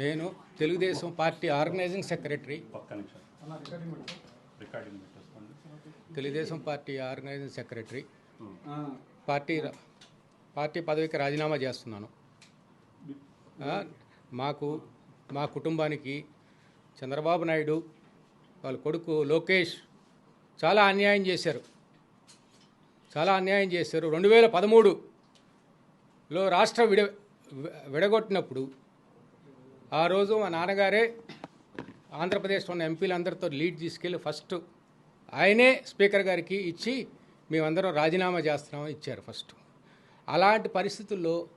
నేను Telugu Desam party organizing secretary. Telugu Desam party organizing secretary. Party party పదవికి రాజీనామా చేస్తున్నాను. మాకు మా కుటుంబానికి చంద్రబాబు నాయుడు వాళ్ళ కొడుకు లోకేష్ చాలా అన్యాయం చేశారు. చాలా అన్యాయం చేశారు. రెండు వేల పదమూడులో రాష్ట్ర విడ విడగొట్టినప్పుడు ఆ రోజు మా నాన్నగారే ఆంధ్రప్రదేశ్లో ఉన్న ఎంపీలందరితో లీడ్ తీసుకెళ్ళి ఫస్ట్ ఆయనే స్పీకర్ గారికి ఇచ్చి మేమందరం రాజీనామా చేస్తున్నామని ఇచ్చారు ఫస్ట్. అలాంటి పరిస్థితుల్లో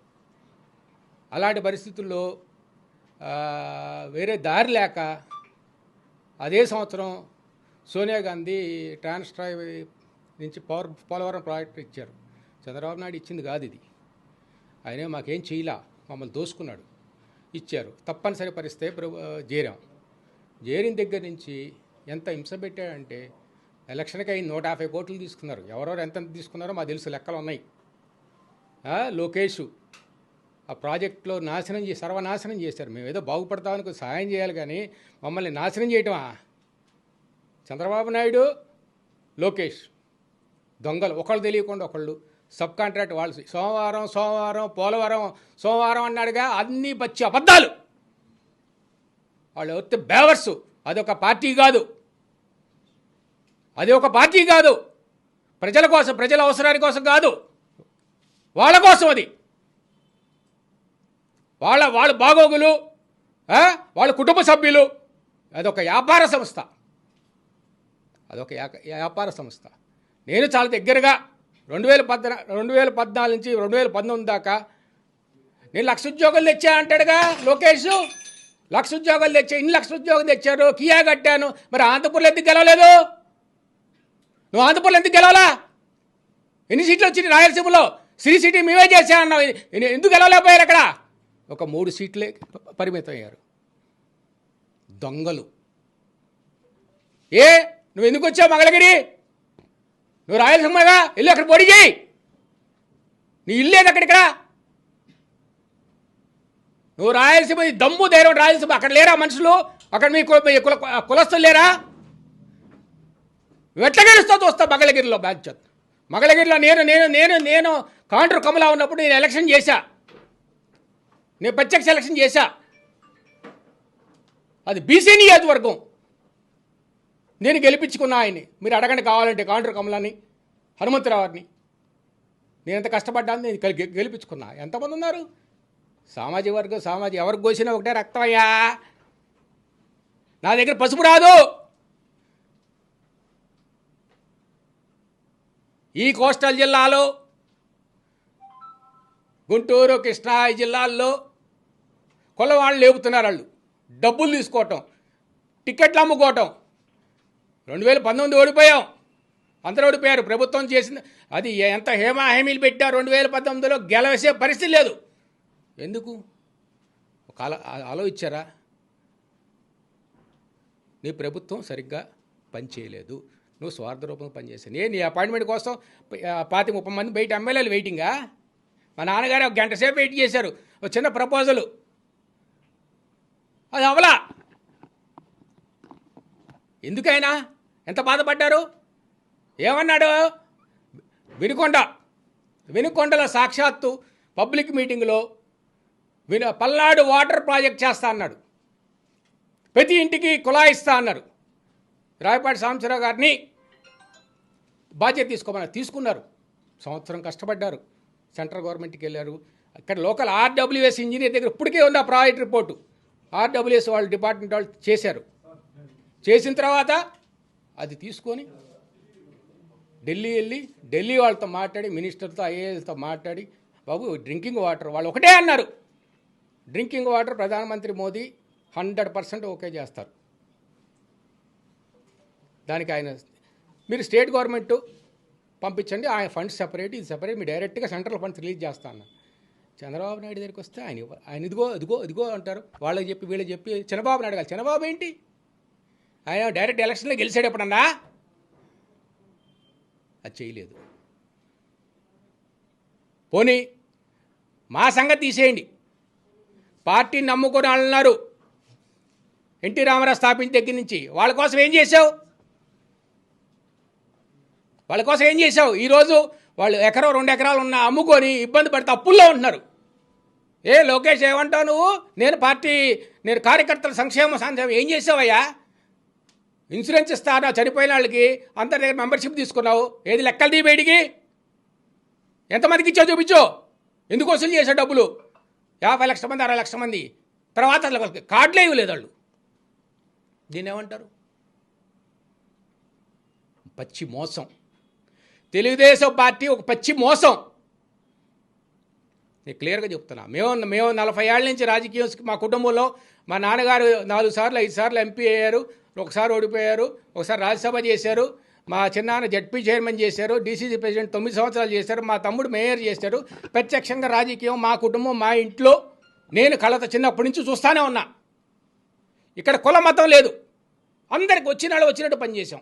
అలాంటి పరిస్థితుల్లో వేరే దారి లేక అదే సంవత్సరం సోనియా గాంధీ ట్రాన్స్ట్రాయ్ నుంచి పవర్ పోలవరం ప్రాజెక్ట్ ఇచ్చారు. చంద్రబాబు నాయుడు ఇచ్చింది కాదు ఇది. ఆయనే మాకేం చేయలా మమ్మల్ని దోసుకున్నాడు. ఇచ్చారు. తప్పనిసరి పరిస్థితే ప్రభు చేరాం చేరిన దగ్గర నుంచి ఎంత హింస పెట్టాడంటే ఎలక్షన్కి అయిన నూట యాభై కోట్లు తీసుకున్నారు. ఎవరెవరు ఎంత తీసుకున్నారో మాకు తెలుసు లెక్కలు ఉన్నాయి. లోకేష్ ఆ ప్రాజెక్టులో నాశనం చేసి సర్వనాశనం చేశారు. మేము ఏదో బాగుపడతామని సహాయం చేయాలి కానీ మమ్మల్ని నాశనం చేయటమా? చంద్రబాబు నాయుడు లోకేష్. దొంగలు. ఒకళ్ళు తెలియకుండా ఒకళ్ళు. సబ్ కాంట్రాక్ట్ వాళ్ళు సోమవారం సోమవారం పోలవరం సోమవారం అన్నాడుగా అన్నీ పచ్చి అబద్ధాలు. వాళ్ళు వస్తే బేవర్స్. అదొక పార్టీ కాదు. అది ఒక పార్టీ కాదు. ప్రజల కోసం ప్రజల అవసరాని కోసం కాదు. వాళ్ళ కోసం అది. వాళ్ళ వాళ్ళ బాగోగులు వాళ్ళ కుటుంబ సభ్యులు. అదొక వ్యాపార సంస్థ. అదొక వ్యాపార సంస్థ. నేను చాలా దగ్గరగా రెండు వేల పద్నా రెండు వేల పద్నాలుగు నుంచి రెండు వేల పంతొమ్మిది దాకా నేను లక్ష ఉద్యోగాలు తెచ్చా అంటాడుగా లోకేష్? లక్ష ఉద్యోగాలు తెచ్చా ఇన్ని లక్ష ఉద్యోగాలు తెచ్చారు కియా కట్టాను. మరి ఆంధ్రపూర్లో ఎందుకు గెలవలేదు? నువ్వు ఆంధ్రపూర్లో ఎందుకు గెలవాలా? ఎన్ని సీట్లు వచ్చింది రాయలసీమలో? శ్రీ సిటీ మేమే చేశా అన్నావు. ఎందుకు గెలవలేకపోయారు అక్కడ? ఒక మూడు సీట్లే పరిమితం అయ్యారు దొంగలు. ఏ? నువ్వు ఎందుకు వచ్చావు మంగళగిరి? నువ్వు రాయలసీమగా ఇల్లు అక్కడ పొడి చేయి. నీ ఇల్లు ఏది అక్కడ ఇక్కడ? నువ్వు రాయలసీమ దమ్ము ధైర్యం రాయలసీమ అక్కడ లేరా మనుషులు? అక్కడ మీ కుల కులస్తులు లేరా? నువ్వు చూస్తా మంగళగిరిలో బ్యాచ్ మంగళగిరిలో నేను నేను నేను నేను కాంటర్ కమలా ఉన్నప్పుడు నేను ఎలక్షన్ చేశా. నేను ప్రత్యక్ష ఎలక్షన్ చేశా. అది బీసీ నియోజకవర్గం. నేను గెలిపించుకున్న ఆయన్ని. మీరు అడగండి కావాలంటే కాంట్రు కమలాన్ని హనుమంతరావుని. నేను ఎంత కష్టపడ్డాను నేను గె- గెలిపించుకున్నా. ఎంతమంది ఉన్నారు? సామాజిక వర్గం సామాజిక ఎవరికి కోసినా ఒకటే రక్తమయ్యా. నా దగ్గర పసుపు రాదు. ఈ కోస్టల్ జిల్లాలో గుంటూరు కృష్ణా ఈ జిల్లాల్లో కొలవాళ్ళు లేపుతున్నారు వాళ్ళు. డబ్బులు తీసుకోవటం టికెట్లు అమ్ముకోవటం. రెండు వేల పంతొమ్మిది ఓడిపోయాం. అందరూ ఓడిపోయారు. ప్రభుత్వం చేసింది అది ఎంత హేమా హేమీలు పెట్టా రెండు వేల పంతొమ్మిదిలో గెలవేసే పరిస్థితి లేదు. ఎందుకు? ఒక ఆలో ఆలోచించారా? నీ ప్రభుత్వం సరిగ్గా పనిచేయలేదు నువ్వు స్వార్థ రూపంగా పనిచేసావు నేను నీ అపాయింట్మెంట్ కోసం పాతి ముప్పై మంది బయట ఎమ్మెల్యేలు వెయిటింగా? మా నాన్నగారు ఒక గంట సేపు వెయిట్ చేశారు. ఒక చిన్న ప్రపోజలు. అది అవలా? ఎందుకైనా? ఎంత బాధపడ్డారు? ఏమన్నాడు? వినుకొండ. వినుకొండల సాక్షాత్తు పబ్లిక్ మీటింగ్లో విను పల్నాడు వాటర్ ప్రాజెక్ట్ చేస్తా అన్నాడు. ప్రతి ఇంటికి కులాయిస్తా అన్నారు. రాయపాటి సాంబశివరావు గారిని బాధ్యత తీసుకోమన్నారు తీసుకున్నారు. సంవత్సరం కష్టపడ్డారు. సెంట్రల్ గవర్నమెంట్కి వెళ్ళారు. అక్కడ లోకల్ ఆర్డబ్ల్యూఎస్ ఇంజనీర్ దగ్గర ఇప్పటికే ఉంది ఆ ప్రాజెక్ట్ రిపోర్టు. ఆర్డబ్ల్యూఎస్ వాళ్ళు డిపార్ట్మెంట్ వాళ్ళు చేశారు. చేసిన తర్వాత అది తీసుకొని ఢిల్లీ వెళ్ళి ఢిల్లీ వాళ్ళతో మాట్లాడి మినిస్టర్తో ఐఏఎస్తో మాట్లాడి బాబు డ్రింకింగ్ వాటర్ వాళ్ళు ఒకటే అన్నారు. డ్రింకింగ్ వాటర్ ప్రధానమంత్రి మోదీ హండ్రెడ్ పర్సెంట్ ఓకే చేస్తారు. దానికి ఆయన మీరు స్టేట్ గవర్నమెంట్ పంపించండి ఆయన ఫండ్స్ సెపరేట్ ఇది సెపరేట్ మీరు డైరెక్ట్గా సెంట్రల్ ఫండ్స్ రిలీజ్ చేస్తాను చంద్రబాబు నాయుడు దగ్గరికి వస్తే ఆయన ఆయన ఇదిగో ఇదిగో ఇదిగో అంటారు. వాళ్ళకి చెప్పి వీళ్ళకి చెప్పి చంద్రబాబు నాయుడు కాదు చంద్రబాబు ఏంటి? ఆయన డైరెక్ట్ ఎలక్షన్లో గెలిచాడు ఎప్పుడన్నా? అది చేయలేదు. పోనీ మా సంగతి తీసేయండి. పార్టీని నమ్ముకొని వాళ్ళు ఉన్నారు ఎన్టీ రామారావు స్థాపించిన దగ్గర నుంచి. వాళ్ళ కోసం ఏం చేశావు? వాళ్ళ కోసం ఏం చేశావు? ఈరోజు వాళ్ళు ఎకరం రెండు ఎకరాలు ఉన్న అమ్ముకొని ఇబ్బంది పడితే అప్పుల్లో ఉంటున్నారు. ఏ లోకేష్ ఏమంటావు నువ్వు? నేను పార్టీ నేను కార్యకర్తల సంక్షేమ సంక్షేమం ఏం చేసావయ్యా ఇన్సూరెన్స్ ఇస్తానా చనిపోయిన వాళ్ళకి? అందరి దగ్గర మెంబర్షిప్ తీసుకున్నావు. ఏది లెక్కలు తీ బయటికి ఎంతమందికి ఇచ్చావు చూపించు. ఎందుకు వసూలు చేసే డబ్బులు? యాభై లక్షల మంది అరవై లక్షల మంది. తర్వాత వాళ్ళకి కార్డులే ఇవ్వలేదు వాళ్ళు. దీన్ని ఏమంటారు? పచ్చి మోసం. తెలుగుదేశం పార్టీ ఒక పచ్చి మోసం. నేను క్లియర్గా చెప్తున్నా. మేము మేము నలభై ఏళ్ళ నుంచి రాజకీయం మా కుటుంబంలో మా నాన్నగారు నాలుగు సార్లు ఐదు సార్లు ఎంపీ అయ్యారు. ఒకసారి ఓడిపోయారు ఒకసారి రాజ్యసభ చేశారు. మా చిన్నాన్న జడ్పీ చైర్మన్ చేశారు డీసీసీ ప్రెసిడెంట్ తొమ్మిది సంవత్సరాలు చేశారు మా తమ్ముడు మేయర్ చేశారు. ప్రత్యక్షంగా రాజకీయం మా కుటుంబం మా ఇంట్లో నేను కళత చిన్నప్పటి నుంచి చూస్తానే ఉన్నా. ఇక్కడ కుల మతం లేదు. అందరికి వచ్చిన వాళ్ళు వచ్చినట్టు పని చేసాం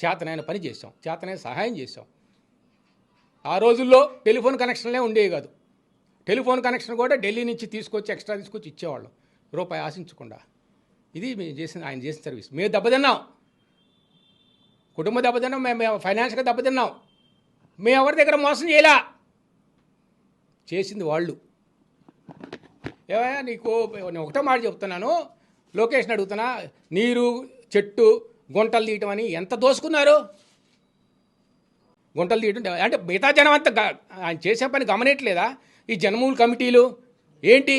చేతనైన పని చేసాం చేతనైన సహాయం చేసాం ఆ రోజుల్లో టెలిఫోన్ కనెక్షన్లే ఉండేవి కాదు. టెలిఫోన్ కనెక్షన్ కూడా ఢిల్లీ నుంచి తీసుకొచ్చి ఎక్స్ట్రా తీసుకొచ్చి ఇచ్చేవాళ్ళం. రూపాయి ఆశించకుండా. ఇది మేము చేసిన ఆయన చేసిన సర్వీస్. మేము దెబ్బతిన్నాం. కుటుంబ దెబ్బతిన్నాం మేము మేము ఫైనాన్షియల్గా దెబ్బతిన్నాం. మేము ఎవరి దగ్గర మోసం చేయలా? చేసింది వాళ్ళు. ఏమయ్యా నీకు నేను ఒకటే మాట చెప్తున్నాను. లొకేషన్ అడుగుతున్నా నీరు చెట్టు గుంటలు తీయటం అని ఎంత దోసుకున్నారు? గుంటలు తీయటం అంటే మిగతా జనం అంతా ఆయన చేసే పని గమనించలేదా ఈ జనమూలు కమిటీలు ఏంటి?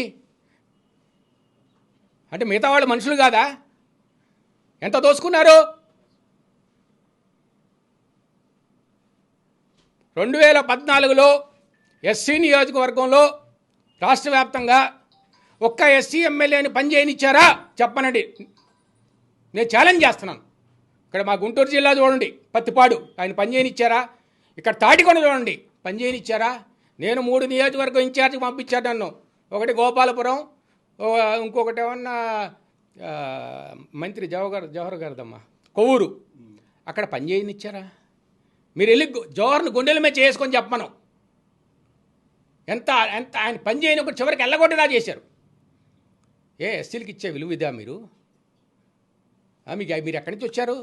అంటే మిగతా వాళ్ళు మనుషులు కాదా? ఎంత దోసుకున్నారు? రెండు వేల పద్నాలుగులో ఎస్సీ నియోజకవర్గంలో రాష్ట్ర వ్యాప్తంగా ఒక్క ఎస్సీ ఎమ్మెల్యేని పని చేయనిచ్చారా? చెప్పనండి. నేను ఛాలెంజ్ చేస్తున్నాను. ఇక్కడ మా గుంటూరు జిల్లా చూడండి. పత్తిపాడు. ఆయన పని చేయనిచ్చారా? ఇక్కడ తాటికొండ చూడండి. పని చేయనిచ్చారా? నేను మూడు నియోజకవర్గం ఇన్ఛార్జ్కి పంపించాను నన్ను. ఒకటి గోపాలపురం ఇంకొకటి ఏమన్నా మంత్రి జవహర్ జవహర్ గారిదమ్మా కొవ్వూరు. అక్కడ పని చేయనిచ్చారా? మీరు వెళ్ళి జవహర్ని గుండెల మీద చేసుకొని చెప్పమను. ఎంత ఎంత ఆయన పని చేయనప్పుడు చివరికి వెళ్ళగొట్టేలా చేశారు. ఏ ఎస్సీలకి ఇచ్చే విలువ ఇదా మీరు? మీకు మీరు ఎక్కడి నుంచి వచ్చారు?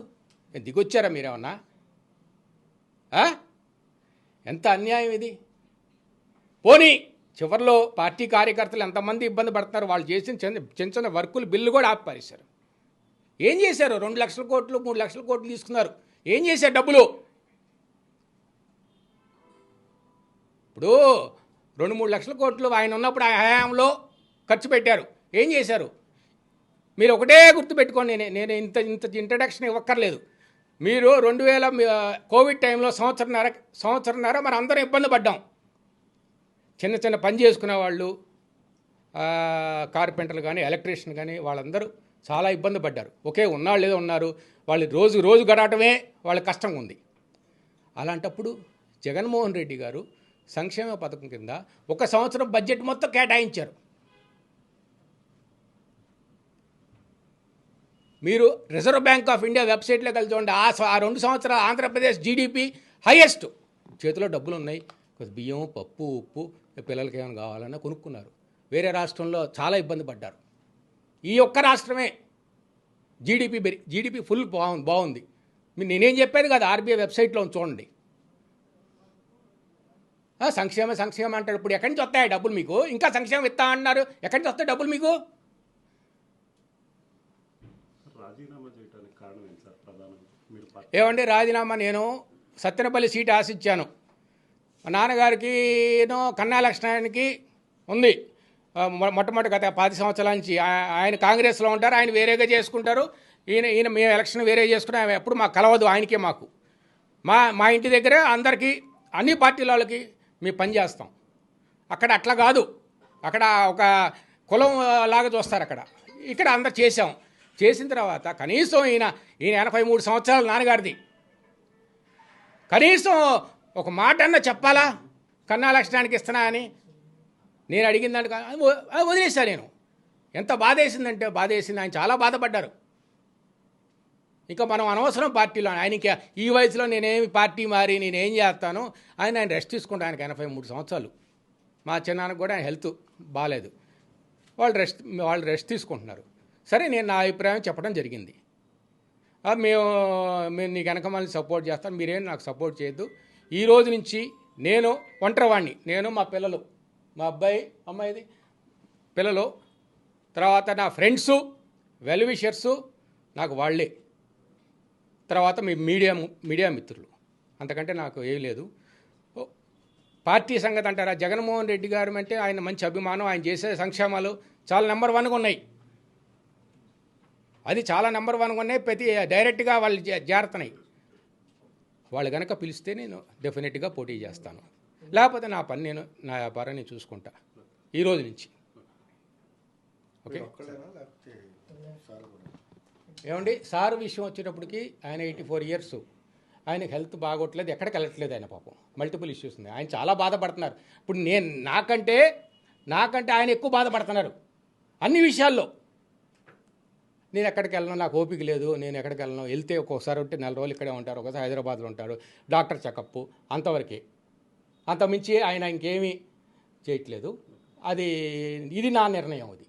దిగొచ్చారా మీరేమన్నా ఎంత అన్యాయం ఇది? పోనీ చివరిలో పార్టీ కార్యకర్తలు ఎంతమంది ఇబ్బంది పడుతున్నారు వాళ్ళు చేసిన చిన్న చిన్న చిన్న వర్కులు బిల్లు కూడా ఆపిపారేశారు ఏం చేశారు? రెండు లక్షల కోట్లు మూడు లక్షల కోట్లు తీసుకున్నారు. ఏం చేశారు డబ్బులు? ఇప్పుడు రెండు మూడు లక్షల కోట్లు ఆయన ఉన్నప్పుడు ఆ హయాంలో ఖర్చు పెట్టారు. ఏం చేశారు? మీరు ఒకటే గుర్తుపెట్టుకోండి నేను నేను ఇంత ఇంత ఇంట్రడక్షన్ ఇవ్వక్కర్లేదు. మీరు రెండు వేల కోవిడ్ టైంలో సంవత్సరంన్నర సంవత్సరంన్నర మరి అందరం ఇబ్బంది పడ్డాం. చిన్న చిన్న పని చేసుకునే వాళ్ళు కార్పెంటర్లు కానీ ఎలక్ట్రీషియన్ కానీ వాళ్ళందరూ చాలా ఇబ్బంది పడ్డారు. ఒకే ఉన్నాళ్ళు ఏదో ఉన్నారు వాళ్ళు రోజు రోజు గడటమే వాళ్ళ కష్టంగా ఉంది. అలాంటప్పుడు జగన్మోహన్ రెడ్డి గారు సంక్షేమ పథకం కింద ఒక సంవత్సరం బడ్జెట్ మొత్తం కేటాయించారు. మీరు రిజర్వ్ బ్యాంక్ ఆఫ్ ఇండియా వెబ్సైట్లో కలిసి చూడండి ఆ రెండు సంవత్సరాలు ఆంధ్రప్రదేశ్ జీడిపి హైయెస్ట్. చేతిలో డబ్బులు ఉన్నాయి బియ్యం పప్పు ఉప్పు పిల్లలకి ఏమైనా కావాలన్నా కొనుక్కున్నారు. వేరే రాష్ట్రంలో చాలా ఇబ్బంది పడ్డారు. ఈ ఒక్క రాష్ట్రమే జీడిపి బెరి జీడిపి ఫుల్ బాగుంది బాగుంది మీరు నేనేం చెప్పేది కదా ఆర్బీఐ వెబ్సైట్లో చూడండి. సంక్షేమ సంక్షేమం అంటారు. ఇప్పుడు ఎక్కడి నుంచి వస్తాయి డబ్బులు మీకు? ఇంకా సంక్షేమం ఇస్తా అన్నారు. ఎక్కడి నుంచి వస్తాయి డబ్బులు మీకు? ఏమండి రాజీనామా నేను సత్తెనపల్లి సీట్ ఆశించాను. మా నాన్నగారికి కన్నా లక్ష్మణానికి ఉంది. మొట్టమొదటి గత పది సంవత్సరాల నుంచి ఆయన కాంగ్రెస్లో ఉంటారు ఆయన వేరేగా చేసుకుంటారు. ఈయన ఈయన మేము ఎలక్షన్ వేరే చేసుకుని ఆయన ఎప్పుడు మాకు కలవదు ఆయనకే మాకు. మా మా ఇంటి దగ్గర అందరికీ అన్ని పార్టీల వాళ్ళకి మేము పని చేస్తాం. అక్కడ అట్లా కాదు. అక్కడ ఒక కులం లాగా చూస్తారు అక్కడ. ఇక్కడ అందరు చేసాం చేసిన తర్వాత కనీసం ఈయన ఈయన ఎనభై మూడు సంవత్సరాలు నాన్నగారిది. కనీసం ఒక మాట అన్న చెప్పాలా? కన్నా లక్షణానికి ఇస్తున్నా అని? నేను అడిగిన దానికి అది వదిలేసా నేను. ఎంత బాధ వేసిందంటే బాధ వేసింది ఆయన చాలా బాధపడ్డారు. ఇంకా మనం అనవసరం పార్టీలో ఆయనకి ఈ వయసులో నేనేమి పార్టీ మారి నేనేం చేస్తాను? ఆయన ఆయన రెస్ట్ తీసుకుంటాను ఆయనకి ఎనభై మూడు సంవత్సరాలు. మా చిన్నాన్నకు కూడా ఆయన హెల్త్ బాగాలేదు వాళ్ళు రెస్ట్ వాళ్ళు రెస్ట్ తీసుకుంటున్నారు. సరే నేను నా అభిప్రాయం చెప్పడం జరిగింది. మేము మేము నీకు వెనక మళ్ళీ సపోర్ట్ చేస్తాను. మీరేం నాకు సపోర్ట్ చేయొద్దు. ఈ రోజు నుంచి నేను ఒంటరివాణ్ణి. నేను మా పిల్లలు. మా అబ్బాయి అమ్మాయిది. పిల్లలు. తర్వాత నా ఫ్రెండ్సు వెల్విషర్స్ నాకు వాళ్ళే. తర్వాత మీ మీడియా మీడియా మిత్రులు. అంతకంటే నాకు ఏం లేదు. పార్టీ సంగతి అంటారా? జగన్మోహన్ రెడ్డి గారు అంటే ఆయన మంచి అభిమానం. ఆయన చేసే సంక్షేమాలు చాలా నెంబర్ వన్గా ఉన్నాయి. అది చాలా నెంబర్ వన్గా ఉన్నాయి. ప్రతి డైరెక్ట్గా వాళ్ళు జారుతున్నాయి. వాళ్ళు కనుక పిలిస్తే నేను డెఫినెట్గా పోటీ చేస్తాను. లేకపోతే నా పని నేను నా వ్యాపారాన్ని చూసుకుంటా. ఈ రోజు నుంచి. ఓకే? ఏమండి? సార్ విషయం వచ్చేటప్పటికి ఆయన ఎయిటీ ఫోర్ ఇయర్స్. ఆయనకి హెల్త్ బాగోట్లేదు ఎక్కడికి వెళ్ళట్లేదు ఆయన పాపం. మల్టిపుల్ ఇష్యూస్ ఉన్నాయి. ఆయన చాలా బాధపడుతున్నారు. ఇప్పుడు నేను నాకంటే నాకంటే ఆయన ఎక్కువ బాధపడుతున్నారు. అన్ని విషయాల్లో. నేను ఎక్కడికి వెళ్ళను నాకు ఓపిక లేదు నేను ఎక్కడికి వెళ్ళను. వెళ్తే ఒక్కొక్కసారి ఉంటే నెల రోజులు ఇక్కడే ఉంటారు ఒకసారి హైదరాబాద్లో ఉంటాడు డాక్టర్ చెకప్ అంతవరకే. అంతమించి ఆయన ఇంకేమీ చేయట్లేదు. అది ఇది నా నిర్ణయం అది.